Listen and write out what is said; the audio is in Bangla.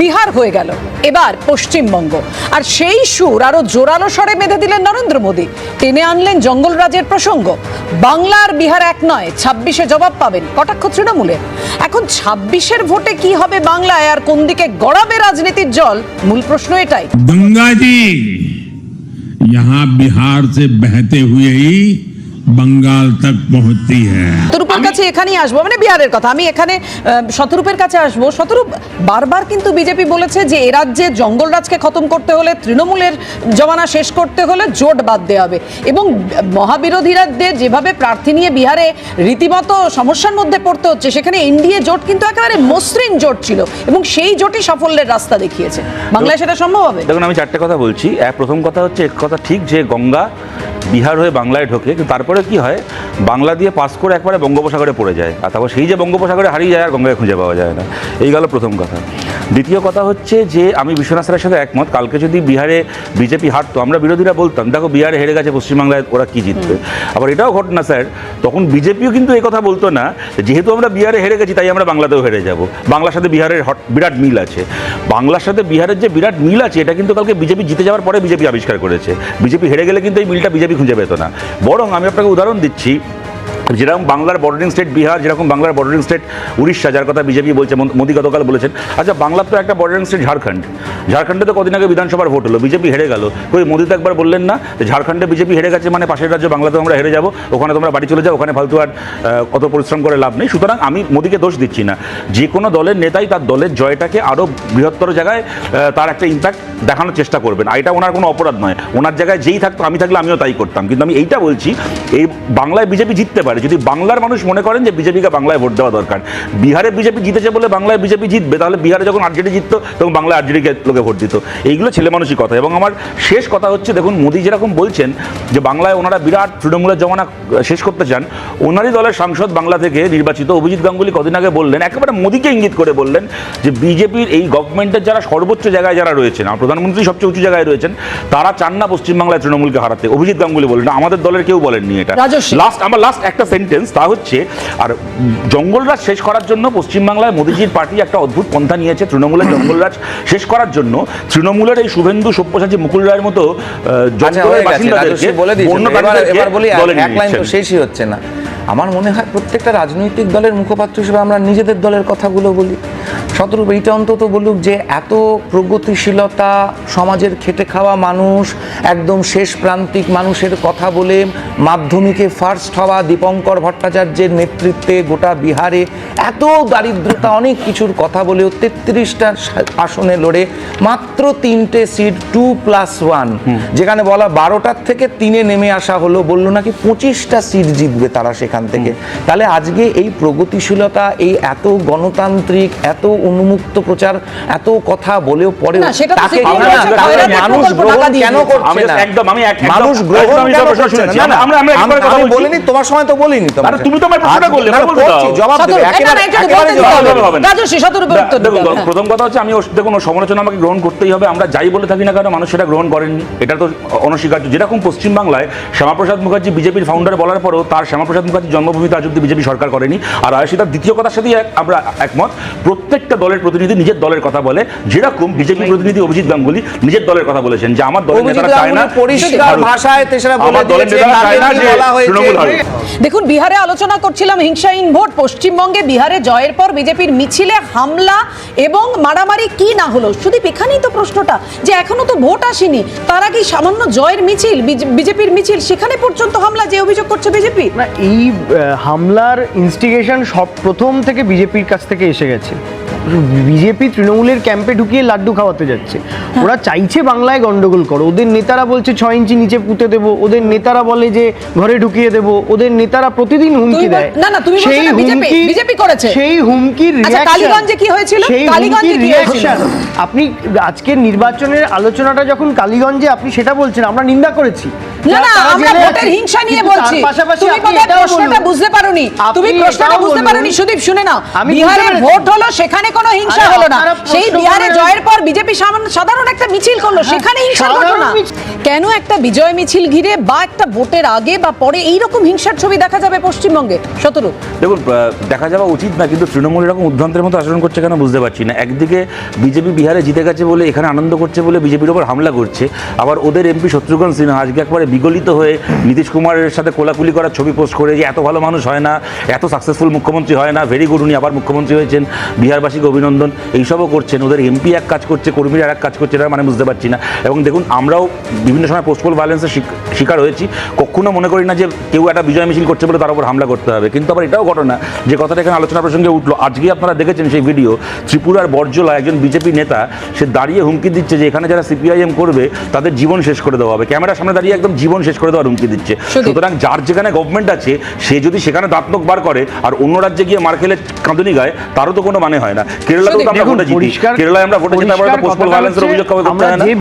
বিহার হয়ে গেল এবার পশ্চিমবঙ্গ আর সেই সুর আরো জোরালো স্বরে বেঁধে দিলেন নরেন্দ্র মোদী টেনে আনলেন জঙ্গলরাজের প্রসঙ্গ বাংলা আর বিহার এক নয় ছাব্বিশে জবাব পাবেন কটাক্ষ তৃণমূলের এখন ছাব্বিশের ভোটে কি হবে বাংলায় আর কোন দিকে গড়াবে রাজনীতির জল মূল প্রশ্ন এটাই गंगा जी यहाँ बिहार से बहते हुए ही बंगाल तक पहुंचती है শতরূপের কাছে এখানেই আসবো মানে বিহারের কথা আমি এখানে আহ, শতরূপের কাছে আসবো শতরূপ বারবার কিন্তু বিজেপি বলেছে যে এ রাজ্যে জঙ্গলরাজকে খতম করতে হলে তৃণমূলের জমানা শেষ করতে হলে জোট বাঁধতে হবে এবং মহাবিরোধীরাদের যেভাবে প্রার্থী নিয়ে বিহারে রীতিমতো সমস্যার মধ্যে পড়তে হচ্ছে সেখানে এনডিএ জোট কিন্তু একেবারে মসৃণ জোট ছিল এবং সেই জোটই সাফল্যের রাস্তা দেখিয়েছে বাংলায় সেটা সম্ভব হবে দেখুন আমি চারটে কথা বলছি এক প্রথম কথা হচ্ছে এক কথা ঠিক যে গঙ্গা বিহার হয়ে বাংলায় ঢোকে, কিন্তু তারপরে কি হয়, বাংলা দিয়ে পাস করে একবারে বঙ্গোপসাগরে পড়ে যায়। আর তারপর সেই যে বঙ্গোপসাগরে হারিয়ে যায়, আর গঙ্গায় খুঁজে পাওয়া যায় না। এই গেল প্রথম কথা। দ্বিতীয় কথা হচ্ছে যে, আমি বিশ্বনাথ স্যারের সাথে একমত। কালকে যদি বিহারে বিজেপি হারতো, আমরা বিরোধীরা বলতাম, দেখো, বিহারে হেরে গেছে পশ্চিমবাংলায়, ওরা কি জিতবে? আবার এটাও ঘটনা স্যার। তখন বিজেপিও কিন্তু এই কথা বলতো না যেহেতু আমরা বিহারে হেরে গেছি, তাই আমরা বাংলাতেও হেরে যাব। বাংলার সাথে বিহারের বিরাট মিল আছে। বাংলার সাথে বিহারের যে বিরাট মিল আছে, এটা কিন্তু কালকে বিজেপি জিতে যাওয়ার পরে বিজেপি আবিষ্কার করেছে। বিজেপি হেরে গেলে কিন্তু এই মিলটা বিজেপি খুঁজে পেত না। বরং আমি আপনাকে উদাহরণ দিচ্ছি যেরকম বাংলার বর্ডারিং স্টেট বিহার, যেরকম বাংলার বর্ডারিং স্টেট উড়িষ্যা, যার কথা বিজেপি বলছে মোদি গতকাল বলেছেন। আচ্ছা বাংলার তো একটা বর্ডারিং স্টেট ঝাড়খণ্ড। ঝাড়খণ্ডে তো কদিন আগে বিধানসভার ভোট হলো বিজেপি হেরে গেল। ওই মোদী তো একবার বললেন না ঝাড়খণ্ডে বিজেপি হেরে গেছে মানে পাশের রাজ্য বাংলাতে আমরা হেরে যাব, ওখানে তোমরা বাড়ি চলে যাও, ওখানে ফালতু আর অত পরিশ্রম করে লাভ নেই। সুতরাং আমি মোদিকে দোষ দিচ্ছি না। যে কোনো দলের নেতাই তার দলের জয়টাকে আরও বৃহত্তর জায়গায় তার একটা ইম্প্যাক্ট দেখানোর চেষ্টা করবেন। আর এটা ওনার কোনো অপরাধ নয়। ওনার জায়গায় যেই থাকতো, আমি থাকলে আমিও তাই করতাম। কিন্তু আমি এইটা বলছি, এই বাংলায় বিজেপি জিততে পারে যদি বাংলার মানুষ মনে করেন যে বিজেপিকে বাংলায় ভোট দেওয়া দরকার বিহারে বিজেপি জিতেছে বলে বাংলায় বিজেপি জিতবে তাহলে বিহারে যখন আরজেডি জিততো তখন বাংলায় আরজেডিকে লোকে ভোট দিত। এইগুলো ছেলে মানুষই কথা। এবং আমার শেষ কথা হচ্ছে দেখুন মোদি যেরকম বলছেন যে বাংলায় ওনারা বিরাট তৃণমূলের জমানা শেষ করতে চান ওনারই দলের সাংসদ বাংলা থেকে নির্বাচিত অভিজিৎ গাঙ্গুলি কদিন আগে বললেন একেবারে মোদীকে ইঙ্গিত করে বললেন যে বিজেপির এই গভর্নমেন্টের যারা সর্বোচ্চ জায়গায় যারা রয়েছেন আর প্রধানমন্ত্রী সবচেয়ে উঁচু জায়গায় রয়েছেন তারা চান না পশ্চিমবাংলায় তৃণমূলকে হারাতে। অভিজিৎ গাঙ্গুলি বললেন আমাদের দলের কেউ বলেননি এটা। লাস্ট আমার লাস্ট একটা সেন্টেন্স তা হচ্ছে আর জঙ্গলরাজ শেষ করার জন্য পশ্চিমবাংলায় মোদিজির পার্টি একটা অদ্ভুত পন্থা নিয়েছে তৃণমূলের জঙ্গলরাজ শেষ করার জন্য। তৃণমূলের এই শুভেন্দু সব্যসাচী মুকুল রায়ের মতো আচ্ছা জঙ্গলের বাসিন্দাদেরকে। শেষই হচ্ছে না। আমার মনে হয় প্রত্যেকটা রাজনৈতিক দলের মুখপাত্র হিসেবে আমরা নিজেদের দলের কথাগুলো বলি। শতরূপ এইটা অন্তত বলুক যে এত প্রগতিশীলতা সমাজের খেটে খাওয়া মানুষ একদম শেষ প্রান্তিক মানুষের কথা বলে মাধ্যমিকে ফার্স্ট হওয়া দীপঙ্কর ভট্টাচার্যের নেতৃত্বে গোটা বিহারে এত দারিদ্রতা অনেক কিছুর কথা বলেও তেত্রিশটা আসনে লড়ে মাত্র তিনটে সিট টু প্লাস ওয়ান যেখানে বলা বারোটার থেকে তিনে নেমে আসা হলো বলল নাকি পঁচিশটা সিট জিতবে তারা সেখান থেকে। তাহলে আজকে এই প্রগতিশীলতা এই এত গণতান্ত্রিক এত উন্মুক্ত প্রচার এত কথা বলেও পরে তাকে মানুষ গ্রহণ কেন করছে না? একদম, আমি এক- মানুষ গ্রহণ কেন করছে না? আমরা- আমরা একবারে কথা বলিনি তোমার সময় তো বলিনি তুমি তো আমার প্রশ্নটা করলে। জবাব দেবে একেবারে একেবারে জবাব উত্তর দেখুন। প্রথম কথা হচ্ছে আমি দেখুন সমালোচনা আমাকে গ্রহণ করতেই হবে আমরা যাই বলে থাকি না কেন মানুষ সেটা গ্রহণ করেননি এটা তো অনস্বীকার্য। যেরকম পশ্চিমবাংলায় শ্যামাপ্রসাদ মুখার্জি বিজেপির ফাউন্ডার বলার পরেও তার শ্যামাপ্রসাদ মুখার্জির জন্মভূমিতে আজ অব্দি বিজেপি সরকার করেনি। আর আয়সিতার দ্বিতীয় কথার সাথেই আমরা একমত। প্রত্যেকটা দলের প্রতিনিধি নিজের দলের কথা বলে। যেরকম বিজেপি প্রতিনিধি অভিজিৎ গাঙ্গুলি নিজের দলের কথা বলেছেন যে আমার দলের নেতারা চায় না পরিষ্কার ভাষায় আমার দলের নেতারা চায় না যে তৃণমূল হারুক। দেখুন বিহারে আলোচনা করছিলাম হিংসাহীন ভোট। পশ্চিমবঙ্গে বিহারে জয়ের পর বিজেপির মিছিলে হামলা এবং মারামারি কি না হলো? শুধু এখানেই তো প্রশ্নটা যে এখনও তো ভোট আসেনি। তার আগে সামান্য জয়ের মিছিল বিজেপির মিছিল সেখানে পর্যন্ত হামলা যে অভিযোগ করছে বিজেপি? না এই হামলার ইনস্টিগেশন সব প্রথম থেকে বিজেপির কাছ থেকে এসে গেছে। বিজেপি তৃণমূলের ক্যাম্পে ঢুকিয়ে লাড্ডু খাওয়াতে যাচ্ছে। ওরা চাইছে বাংলায় গন্ডগোল করো। ওদের নেতারা বলছে ছয় ইঞ্চি নিচে পুঁতে দেবো। ওদের নেতারা বলে যে ঘরে ঢুকিয়ে দেবো। ওদের নেতারা প্রতিদিন হুমকি দেয়। না, না, তুমি না BJP BJP করেছে। সেই হুমকির আচ্ছা, কালীগঞ্জে কি হয়েছিল? সেই কালীগঞ্জে কি হয়েছিল? আপনি আজকের নির্বাচনের আলোচনাটা যখন কালীগঞ্জে আপনি সেটা বলছেন আমরা নিন্দা করেছি। না না আমরা ভোটের হিংসা নিয়ে বলছি। পাশাপাশি তুমি আপনি বোধহয় এটাও প্রশ্নটা বুঝতে পারোনি। তুমি প্রশ্নটা বুঝতে পারোনি সুদীপ শুনে নাও। আমি বুঝতে বিহারে পেরেছি। ভোট হলো সেখানে কোনো হিংসা হলো না। সেই বিহারে জয়ের পর বিজেপি সাধারণ একটা মিছিল করল। সেখানে হিংসার ঘটনা। কেন একটা বিজয় মিছিল ঘিরে বা একটা ভোটের আগে বা পরে এই রকম হিংসার ছবি দেখা যাবে পশ্চিমবঙ্গে? শতরূপ। দেখুন দেখা যাওয়া উচিত না কিন্তু তৃণমূল এরকম উদ্ভ্রান্তের মতো আচরণ করছে কেন বুঝতে পারছি না। একদিকে বিজেপি বিহারে জিতে গেছে বলে এখানে আনন্দ করছে বলে বিজেপির ওপর হামলা করছে। আবার ওদের এমপি শত্রুঘ্ন সিনহা আজকে একবারে বিগলিত হয়ে নীতিশ কুমারের সাথে কোলাকুলি করার ছবি পোস্ট করে যে এত ভালো মানুষ হয় না এত সাকসেসফুল মুখ্যমন্ত্রী হয় না ভেরি গুড উনি আবার মুখ্যমন্ত্রী হয়েছেন। বিহারবাসীকে অভিনন্দন। এইসবও করছেন। ওদের এমপি এক কাজ করছে কর্মীরা এক কাজ করছে এটা মানে বুঝতে পারছি না। এবং দেখুন আমরাও বিভিন্ন সময় পোস্টপোল ভায়োলেন্সের শিকার হয়েছি। কখনো মনে করি না যে কেউ একটা বিজয় মিছিল করছে বলে তার উপর হামলা করতে হবে। কিন্তু আবার এটাও ঘটনা যে কথাটা এখানে আলোচনা প্রসঙ্গে উঠল। আজকে আপনারা দেখেছেন সেই ভিডিও ত্রিপুরার বর্জলা একজন বিজেপি নেতা সে দাঁড়িয়ে হুমকি দিচ্ছে যে এখানে যারা সিপিআইএম করবে তাদের জীবন শেষ করে দেওয়া হবে। ক্যামেরার সামনে দাঁড়িয়ে একদম জীবন শেষ করে দেওয়ার হুমকি দিচ্ছে। সুতরাং যার যেখানে গভর্নমেন্ট আছে সে যদি সেখানে দাঁতনক বার করে আর অন্য রাজ্যে গিয়ে মার খেলে কাঁদুনি গায় তারও তো কোনো মানে হয় না। কেরালাতেও তো আমরা ভোটে জিতি। কেরালায় আমরা ভোটে জিতার পরে তো কথাটা ভায়োলেন্সের অভিযোগ কবে করতে হয় না?